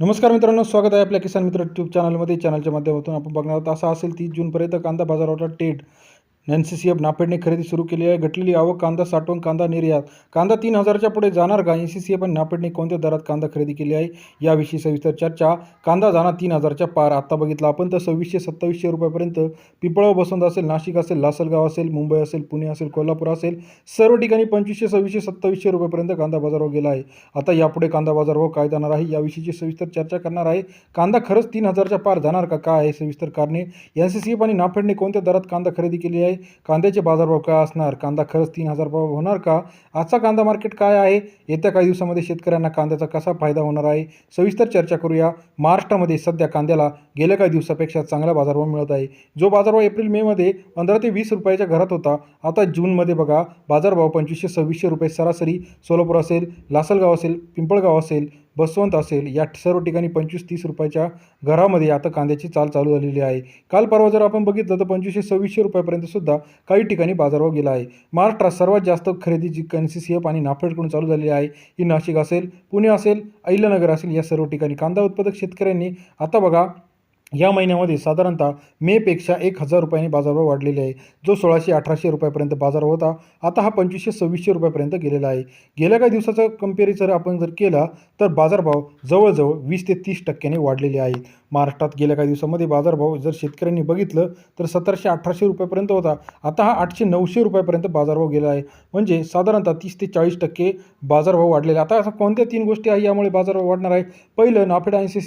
नमस्कार मित्रांनो स्वागत आहे आपल्या किसान मित्र ट्यूब चॅनलमध्ये चॅनलच्या माध्यमातून आपण बघणार आहोत असा असेल तीस जूनपर्यंत कांदा बाजारावरचा टेट एन सी सी एफ नाफेडने खरेदी सुरू केली आहे. घटलेली आवक कांदा साठवण कांदा निर्यात कांदा तीन हजारच्या पुढे जाणार का? एन सी सी एफ आणि नाफेडने कोणत्या दरात कांदा खरेदी केली आहे? याविषयी सविस्तर चर्चा. कांदा जाणार तीन हजारच्या पार. आत्ता बघितला आपण तर सव्वीसशे सत्तावीसशे रुपयापर्यंत पिंपळाव बसवंत असेल नाशिक असेल लासलगाव असेल मुंबई असेल पुणे असेल कोल्हापूर असेल सर्व ठिकाणी पंचवीसशे सव्वीसशे सत्तावीसशे रुपयापर्यंत कांदा बाजारावर गेला आहे. आता यापुढे कांदा बाजारभाव काय जाणार आहे? याविषयीची सविस्तर चर्चा करणार आहे. कांदा खरंच तीन हजारच्या पार जाणार का? काय आहे सविस्तर कारणे? एन सी सी एफ आणि नाफेडने कोणत्या दरात कांदा खरेदी केली आहे? कांद्याचे बाजारभाव काय असणार? कांदा खरंच तीन हजार भाव होणार का? आजचा कांदा मार्केट काय आहे? येत्या काही दिवसामध्ये शेतकऱ्यांना कांद्याचा कसा फायदा होणार आहे? सविस्तर चर्चा करूया. महाराष्ट्रामध्ये सध्या कांद्याला गेल्या काही दिवसापेक्षा चांगला बाजारभाव मिळत आहे. जो बाजारभाव एप्रिल मेमध्ये पंधरा ते वीस रुपयाच्या घरात होता आता जूनमध्ये बघा बाजारभाव पंचवीसशे सव्वीसशे रुपये सरासरी सोलापूर असेल लासलगाव असेल पिंपळगाव असेल बसवंत असेल. या सर्व ठिकाणी पंचवीस तीस रुपयाच्या घरामध्ये आता कांद्याची चाल चालू झालेली आहे. काल परवा जर आपण बघितलं तर पंचवीसशे सव्वीसशे रुपयापर्यंत सुद्धा काही ठिकाणी बाजारभाव गेला आहे. महाराष्ट्रात सर्वात जास्त खरेदी जी एन सी सी एफ आणि नाफेडकडून चालू झालेली आहे ही नाशिक असेल पुणे असेल अहिल्यानगर असेल या सर्व ठिकाणी कांदा उत्पादक शेतकऱ्यांनी आता बघा या महिन्यामध्ये साधारणतः मेपेक्षा एक हजार रुपयांनी बाजारभाव वाढलेले आहे. जो सोळाशे अठराशे रुपयापर्यंत बाजार होता आता हा पंचवीसशे सव्वीसशे रुपयापर्यंत गेलेला आहे. गेल्या काही दिवसाचा कंपेरिजर जर आपण जर केला तर बाजारभाव जवळजवळ वीस ते तीस टक्क्याने वाढलेले आहेत. महाराष्ट्रात गेल्या काही दिवसामध्ये बाजारभाव जर शेतकऱ्यांनी बघितलं तर सतराशे अठराशे रुपयापर्यंत होता. आता हा आठशे नऊशे रुपयापर्यंत बाजारभाव गेला आहे. म्हणजे साधारणतः तीस ते चाळीस टक्के बाजारभाव वाढलेला आता असं कोणत्या तीन गोष्टी आहे यामुळे बाजारभाव वाढणार आहे? पहिलं नाफेड आणि सी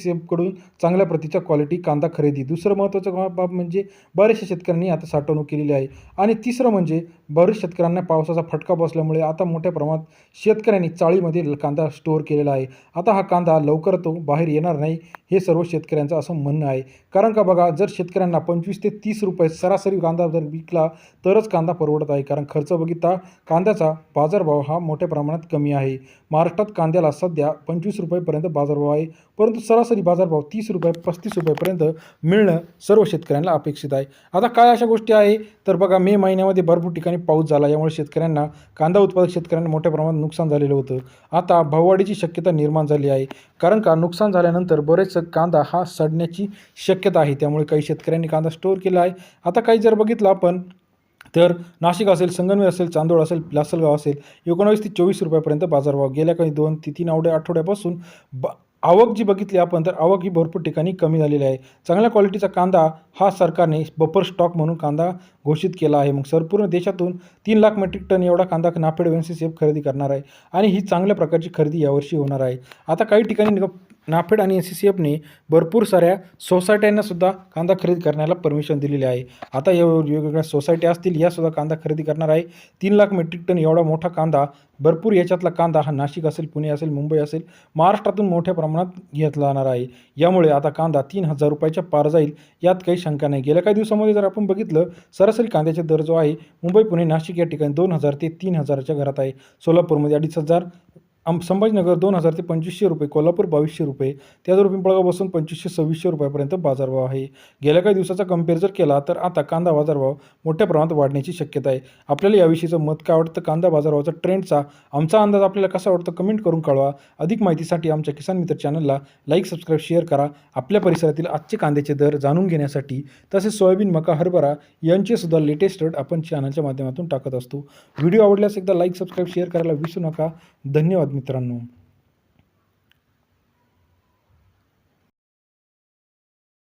चांगल्या प्रतीच्या क्वालिटी कांदा खरेदी. दुसरं महत्त्वाचं बाब म्हणजे बऱ्याचशा शेतकऱ्यांनी आता साठवणूक केलेली आहे. आणि तिसरं म्हणजे बरेच शेतकऱ्यांना पावसाचा फटका बसल्यामुळे आता मोठ्या प्रमाणात शेतकऱ्यांनी चाळीमध्ये कांदा स्टोअर केलेला आहे. आता हा कांदा लवकर तो बाहेर येणार नाही. हे सर्व शेतकऱ्यांचं असं म्हणणं आहे. कारण का बघा जर शेतकऱ्यांना पंचवीस ते तीस रुपये सरासरी कांदा जर विकला तरच कांदा परवडत आहे. कारण खर्च बघितला कांद्याचा बाजारभाव हा मोठ्या प्रमाणात कमी आहे. महाराष्ट्रात कांद्याला सध्या पंचवीस रुपयेपर्यंत बाजारभाव आहे. परंतु सरासरी बाजारभाव तीस रुपये पस्तीस रुपयेपर्यंत मिळणं सर्व शेतकऱ्यांना अपेक्षित आहे. आता काय अशा गोष्टी आहे? तर बघा मे महिन्यामध्ये भरपूर ठिकाणी पाऊस झाला. यामुळे शेतकऱ्यांना कांदा उत्पादक शेतकऱ्यांना मोठ्या प्रमाणात नुकसान झालेलं होतं. आता भाववाढीची शक्यता निर्माण झाली आहे. कारण का? नुकसान झाल्यानंतर बरेच कांदा हा सडण्याची शक्यता आहे. त्यामुळे काही शेतकऱ्यांनी कांदा स्टोअर केला आहे. आता काही जर बघितलं आपण तर नाशिक असेल संगमनेर असेल चांदोड असेल लासलगाव असेल एकोणावीस ते चोवीस रुपयापर्यंत बाजारभाव गेल्या काही दोन ते तीन आवड्या आठवड्यापासून ब आवक जी बघितली आपण तर आवक ही भरपूर ठिकाणी कमी झालेली आहे. चांगल्या क्वालिटीचा कांदा हा सरकारने बफर स्टॉक म्हणून कांदा घोषित केला आहे. मग संपूर्ण देशातून तीन लाख मेट्रिक टन एवढा कांदा नाफेड एन सेफ एफ खरेदी करणार आहे. आणि ही चांगल्या प्रकारची खरेदी यावर्षी होणार आहे. आता काही ठिकाणी नाफेड आणि एन सी सी एफने भरपूर साऱ्या सोसायट्यांनासुद्धा कांदा खरेदी करण्याला परमिशन दिलेली आहे. आता या वेगवेगळ्या सोसायट्या असतील यासुद्धा कांदा खरेदी करणार आहे. तीन लाख मेट्रिक टन एवढा मोठा कांदा भरपूर याच्यातला कांदा हा नाशिक असेल पुणे असेल मुंबई असेल महाराष्ट्रातून मोठ्या प्रमाणात घेतला जाणार आहे. यामुळे आता कांदा तीन हजार रुपयाच्या पार जाईल यात काही शंका नाही. गेल्या काही दिवसामध्ये जर आपण बघितलं सरासरी कांद्याचा दर जो आहे मुंबई पुणे नाशिक या ठिकाणी दोन हजार ते तीन हजाराच्या घरात आहे. सोलापूरमध्ये अडीच हजार आम संभाजीनगर दोन हजार ते पंचवीसशे रुपये कोल्हापूर बावीसशे रुपये त्याचबरोबर पिंपळगावपासून पंचवीसशे सव्वीसशे रुपयापर्यंत बाजारभाव आहे. गेल्या काही दिवसाचा कंपेअर जर केला तर आता कांदा बाजारभाव मोठ्या प्रमाणात वाढण्याची शक्यता आहे. आपल्याला याविषयीचं मत काय आवडतं? कांदा बाजारभावाचा ट्रेंडचा आमचा अंदाज आपल्याला कसा आवडतं? कमेंट करून कळवा. अधिक माहितीसाठी आमच्या किसान मित्र चॅनलला लाईक सबस्क्राईब शेअर करा. आपल्या परिसरातील आजचे कांद्याचे दर जाणून घेण्यासाठी तसेच सोयाबीन मका हरभरा यांचे सुद्धा लेटेस्ट रेट आपण चॅनलच्या माध्यमातून टाकत असतो. व्हिडिओ आवडल्यास एकदा लाईक सबस्क्राईब शेअर करायला विसरू नका. धन्यवाद मित्रांनो.